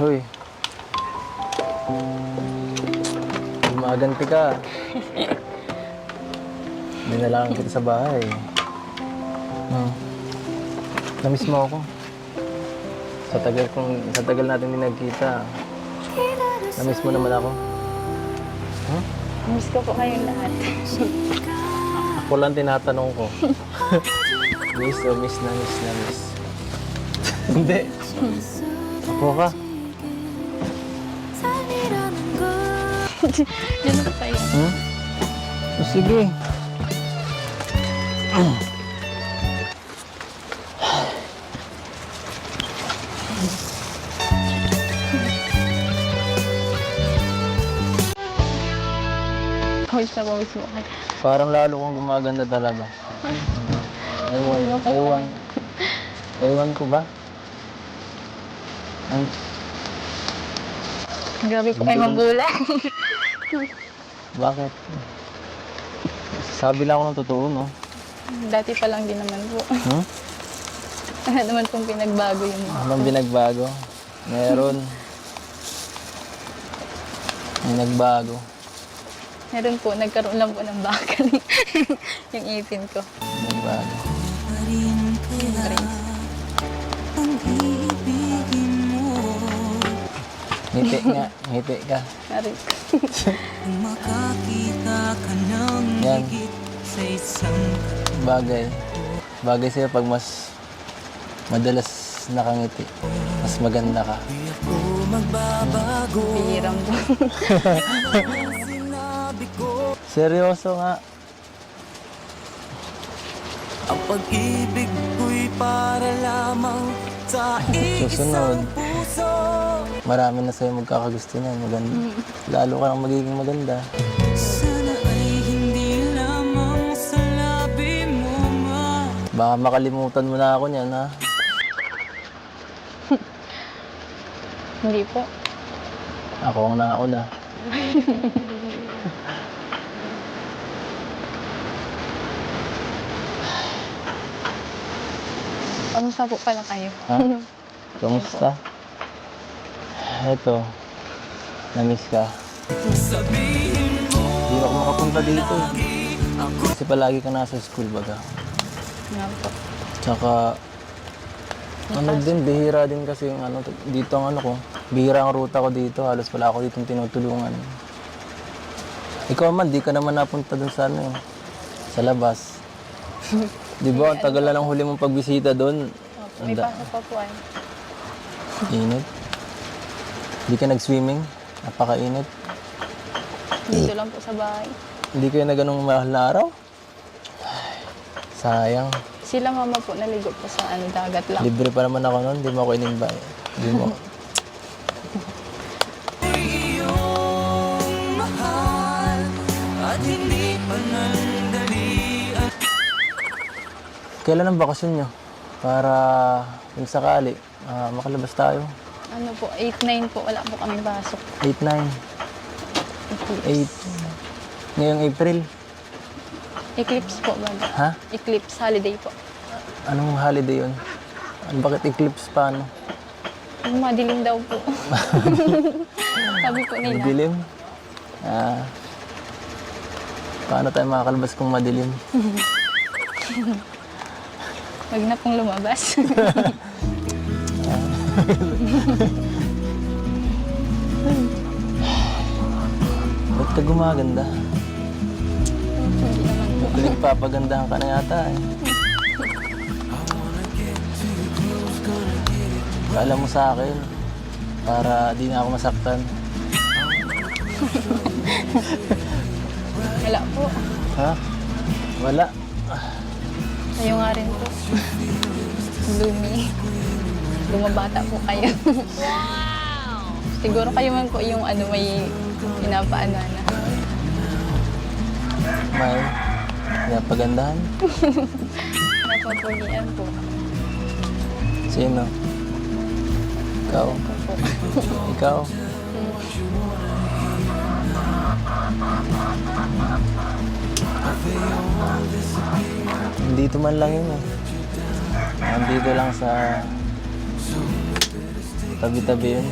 Hoy. Gumaganti ka. Dinalangan kita sa bahay. Hmm. Namiss mo ako. Sa tagal kong, sa tagal natin hindi nagkita. Namiss mo naman ako. Hmm? Miss ko po kayong lahat. Ako lang tinatanong ko. miss o miss na miss na miss. Hindi. Ako ka. Diyan na tayo. Hmm? O, sige. Pawis na pawis mo. Parang lalo kong gumaganda talaga. Ewan, ewan. Ewan ko ba? Ang, Grabe po kayo magulang. Bakit? Sabi lang ako ng totoo, no? Dati pa lang din naman po. Hmm? Ano naman pong pinagbago yun. Anong binagbago? Meron. May nagbago. Meron po, nagkaroon lang po ng bakal yung ipin ko. Nagbago. Brace. Ngiti nga, ngiti ka. Aray. Makakita ka ng Yan. higit sa isang Bagay. Bagay sa'yo pag mas madalas nakangiti. Mas maganda ka. Ako magbabago Pihiram sinabi ko Seryoso nga. Ang pag-ibig ko'y para lamang sa Susunod. puso Marami na sa'yo magkakagusto niyan. Maganda. Lalo ka nang magiging maganda. Sana ay hindi lamang sa labi mo ma Baka makalimutan mo na ako niyan, ha? Hindi po. Ako ang nauna. Kamusta po pala kayo? Ha? Kamusta? Eto. Namiss ka. Hindi ako makapunta dito. eh. Kasi palagi ka nasa school baga. Nga po. Tsaka, ano din, bihira din kasi yung ano, dito ang ano ko. Bihira ang ruta ko dito. Halos wala ako dito tinutulungan. Ikaw man, di ka naman napunta dun sa ano eh, Sa labas. di ba, ang tagal na lang huli mong pagbisita doon. Opo, May pasok pa po ay. Init. Hindi ka nag-swimming. Napakainit. Dito lang po sa bahay. Hindi kayo na ganong mahal na araw? Ay, sayang. Sila mama po naligo po sa ano, dagat lang. Libre pa naman ako noon. Hindi mo ako inimbay. Hindi mo. Kailan ang bakasyon nyo? Para kung sakali, ah, makalabas tayo. Ano po, 8-9 po, wala po kami pasok. 8-9. 8. Ngayong April. Eclipse po ba? Ha? Eclipse holiday po. Anong holiday yun? Ano, bakit eclipse pa? Ano? Madilim daw po. Sabi po nila. Madilim? Ah, paano tayo makakalabas kung madilim? Wag na pong lumabas. Ba't ka gumaganda? Hindi naman po. Pinagpapagandahan ka na yata eh. Kala mo sa akin, para di na ako masaktan. Wala po. Ha? Wala. Kayo nga rin po. Bloomy. Lumabata po kayo. wow! Siguro kayo man po yung ano may pinapaano na. May pinapagandahan. Napapulian po. Sino? Ikaw? Ako po. Dito man lang yun eh. Nandito lang sa tabi-tabi yun.